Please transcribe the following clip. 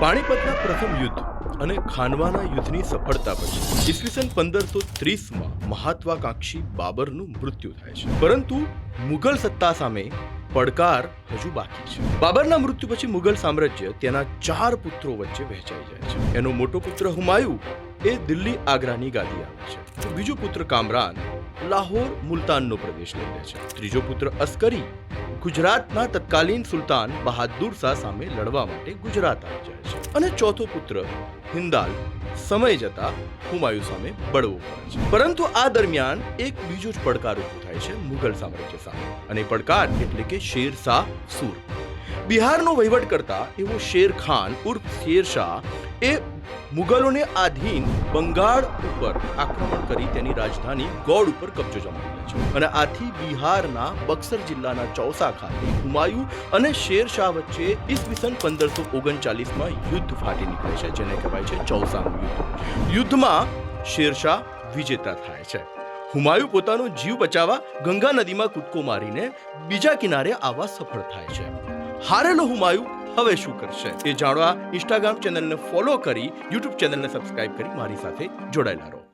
પાણીપતના પ્રથમ યુદ્ધ અને ખાનવાના યુદ્ધની સફળતા પછી ઈસવીસન પંદરસો ત્રીસમાં મહાત્વાકાંક્ષી બાબરનું મૃત્યુ થાય છે. પરંતુ મુઘલ સત્તા સામે પડકાર હજુ બાકી છે. બાબરના મૃત્યુ પછી મુઘલ સામ્રાજ્ય તેના ચાર પુત્રો વચ્ચે વહેંચાઈ જાય છે. એનો મોટો પુત્ર હુમાયુ એ દિલ્હી આગ્રાની ગાદી આવે છે. બીજો પુત્ર કામરાન લાહોર મુલતાનનો પ્રદેશ લઈ લે છે. ત્રીજો પુત્ર અસ્કરી ગુજરાતના તત્કાલીન સુલતાન બહાદુર શાહ સામે લડવા માટે ગુજરાત આવી જાય છે. અને ચોથો પુત્ર હિન્દાલ સમય જતા હુમાયુ સામે બળવો પડે છે. પરંતુ આ દરમિયાન એક બીજો જ પડકાર ઊભો થાય છે મુઘલ સામ્રાજ્ય સામે. અને પડકાર એટલે કે શેર શાહ સુર. બિહારનો વહીવટ કરતા એવો શેર ખાન ઉર્ફ શેર શાહ એ મુગલોને આધીન બંગાળ ઉપર આક્રમણ કરી તેની રાજધાની ગોળ ઉપર કબજો જમાવી છે. અને આથી બિહારના બક્સર જિલ્લાના ચૌસા ખાતે હુમાયુ અને શેરશાહ વચ્ચે ઈસવીસન પંદરસો ઓગણચાલીસમાં યુદ્ધ ફાટી નીકળે છે, જેને કહેવાય છે ચૌસાનું યુદ્ધ. યુદ્ધમાં શેરશાહ વિજેતા થાય છે. હુમાયુ પોતાનો જીવ બચાવવા ગંગા નદીમાં કૂદકો મારીને બીજા કિનારે આવવા સફળ થાય છે. હારેલો હુમાયુ હવે શું કરશે? એ જાણવા ઇન્સ્ટાગ્રામ ચેનલને ફોલો કરી યુટ્યુબ ચેનલને સબસ્ક્રાઇબ કરી મારી સાથે જોડાયેલા રહો.